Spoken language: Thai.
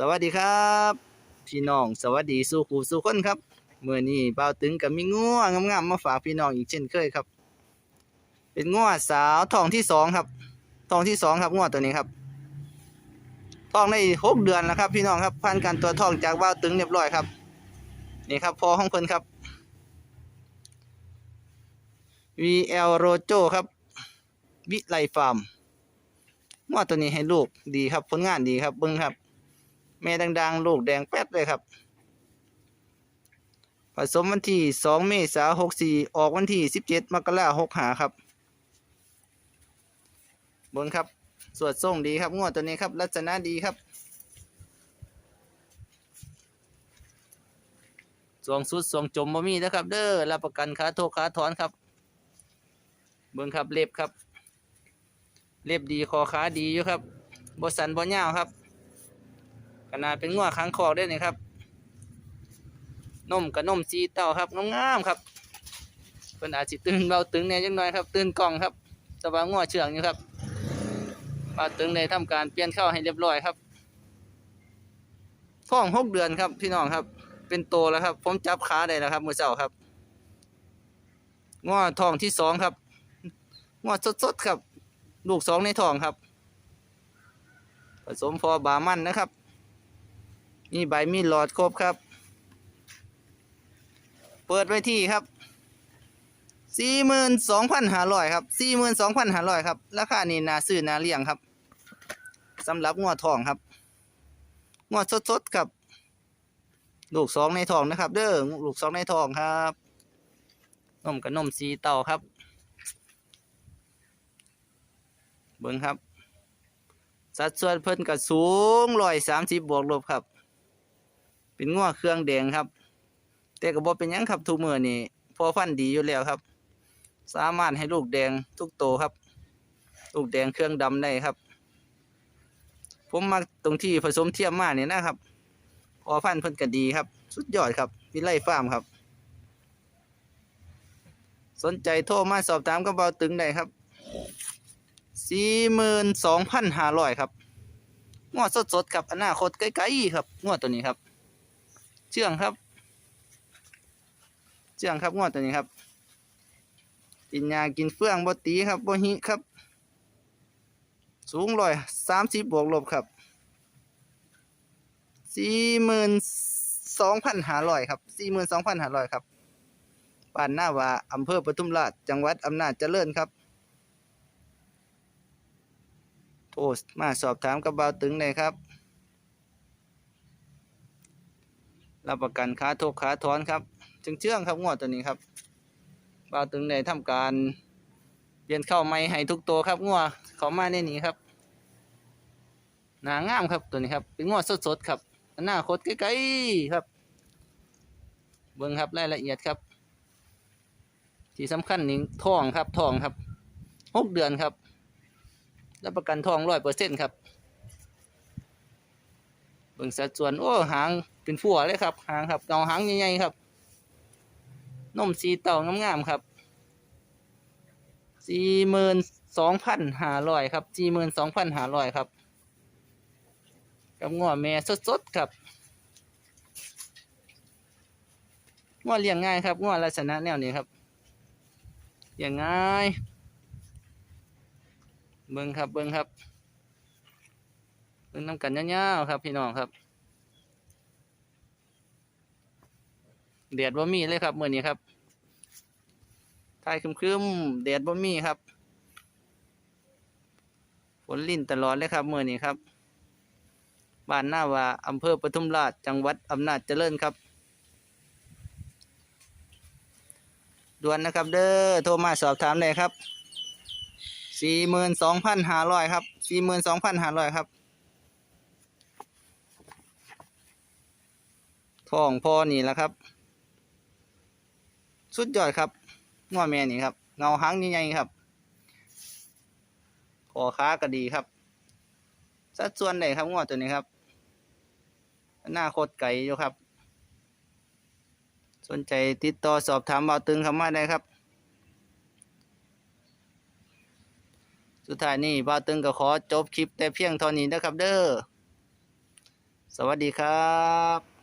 สวัสดีครับ พี่น้องสวัสดีสู่ครูสู่คนครับเมื่อนี้เบาตึงกับมีงัวงงามๆมาฝากพี่น้องอีกเช่นเคยครับ เป็นงัวสาวทองที่สองครับทองที่สองครับงัวตัวนี้ครับทองได้หกเดือนแล้วครับ พี่น้องครับผ่านการตัวทองจากเบาตึงเรียบร้อยครับนี่ครับพอของเพิ่นครับ VL Rojo ครับ วิไลฟาร์มงัวตัวนี้ให้ลูกดีครับผลงานดีครับเบิ้งครับ แม่ดังๆ ลูกแดงแป๊ดเลยครับ ผสมวันที่ 2 เมษายน64 ออกวันที่ 17 มกราคม65 ครับ บนครับ สวดส่งดีครับงวดตัวนี้ครับลักษณะดีครับสวงสุดสวงจมบ่มีนะครับ เด้อรับประกันค่าโทษค่าถอนครับ เบิ่งครับเล็บครับ เล็บดีคอขาดีอยู่ครับบ่สันบ่ยาวครับ นาดเป็นงัวค้างคอกได้นี่ครับนมกับนมซีเต้าครับงามๆครับเพิ่นอาจสิตื่นเบาตึงแน่จังหน่อยครับ ตื่นกล่องครับสบายงัวเชื่องอยู่ครับเบาตึงได้ทำการเปลี่ยนเข้าให้เรียบร้อยครับท้องหกเดือนครับพี่น้องครับ เป็นโตแล้วครับ ผมจับขาได้แล้วครับมือเช้าครับงัวท้องที่สองครับงัวสดๆครับ ลูกสองในทองครับ ผสมพอบามันนะครับ มีใบมีหลอดครบครับ เปิดไว้ที่ครับสี่หมื่นสองพันห้าร้อยครับสี่หมื่นสองพันห้าร้อยครับราคานี้นาซื้อนาเลี้ยงครับสำหรับงัวทองครับงัวสดๆครับ ลูกสองในทองนะครับ เด้อลูกสองในทองครับนมกับนมสีเต่าครับ เบิ้งครับ สัดส่วนเพิ่นก็สูงร้อยสามสิบบวกลบครับ เป็นง้อเครื่องแดงครับ แต่ก็บ่เป็นยังครับทุกมือนี่พอฟันดีอยู่แล้วครับ สามารถให้ลูกแดงทุกโตครับ ลูกแดงเครื่องดำได้ครับ ผมมาตรงที่ผสมเทียมมาเนี่ยนะครับ พอฟันเพิ่นก็ดีครับ สุดยอดครับวิไลฟาร์มครับ สนใจโทรมาสอบถามกับเบาตึงได้ครับสี่หมื่นสองพันห้าร้อยครับงวดสดๆครับอนาคตไกลๆครับงวดตัวนี้ครับ เชื่องครับ เชื่องครับงวดตัวนี้ครับกินยากินเฟื่องบ่ตีครับบ่หิครับ สูงร้อยสามสิบบวกลบครับสี่หมื่นสองพันห้าร้อยครับสี่หมื่นสองพันห้าร้อยครับบ้านหน้าว่าอำเภอปทุมราชจังหวัดอำนาจเจริญครับโทรมาสอบถามกับเบาตึงเลยครับ รับประกันค้าทษค้าถอนครับจึงเชื่องครับงวดตัวนี้ครับเบาวตึงได้ทำการเปลี่ยนเข้าไม่ให้ทุกตัวครับงวเขามาในนี้ครับหนางามครับตัวนี้ครับเป็นงวดสดๆครับอนาคตใกล้ๆครับ เบิ่งครับรายละเอียดครับ ที่สำคัญนี่ทองครับทองครับหกเดือนครับรับประกันทองร้อยเปอร์เซ็นต์ครับ เบิ่งสัดส่วนโอ้หางเป็นฝัวเลยครับ หางครับเงาหางใหญ่ๆครับนมสีเต่างามๆครับสี่หมื่นสองพันห้าร้อยครับสี่หมื่นสองพันห้าร้อยครับ กับงัวแม่สดๆครับงัวเลี้ยงง่ายครับงัวลักษณะแนวนี้ครับเลี้ยงง่าย เบิ้งครับเบิ้งครับ บิ้งน้ำกันยาวๆครับ พี่น้องครับแดดบ่มีเลยครับมื่อนี้ครับทายครึมๆแดดบ่มีครับฝนลิ่นตลอดเลยครับมื่อนี้ครับบ้านหน้าว่าอำเภอปทุมราชจังหวัดอำนาจเจริญครับด่วนนะครับ เด้อโทรมาสอบถามเลยครับสี่หมื่นสองพันห้าร้อยครับสี่หมื่นสองพันห้าร้อยครับ ท้องพ่อนี่แหละครับ สุดยอดครับง้อแม่นี่ครับ เงาหางใหญ่ๆครับคอขาก็ดีครับ สัดส่วนไหนครับง้อตัวนี้ครับ หน้าโคตรไก่อยู่ครับ สนใจติดต่อสอบถามเบาตึงคำมาได้ครับสุดท้ายนี้บ่าวตึงก็ขอจบคลิปแต่เพียงเท่านี้นะครับเด้อ สวัสดีครับ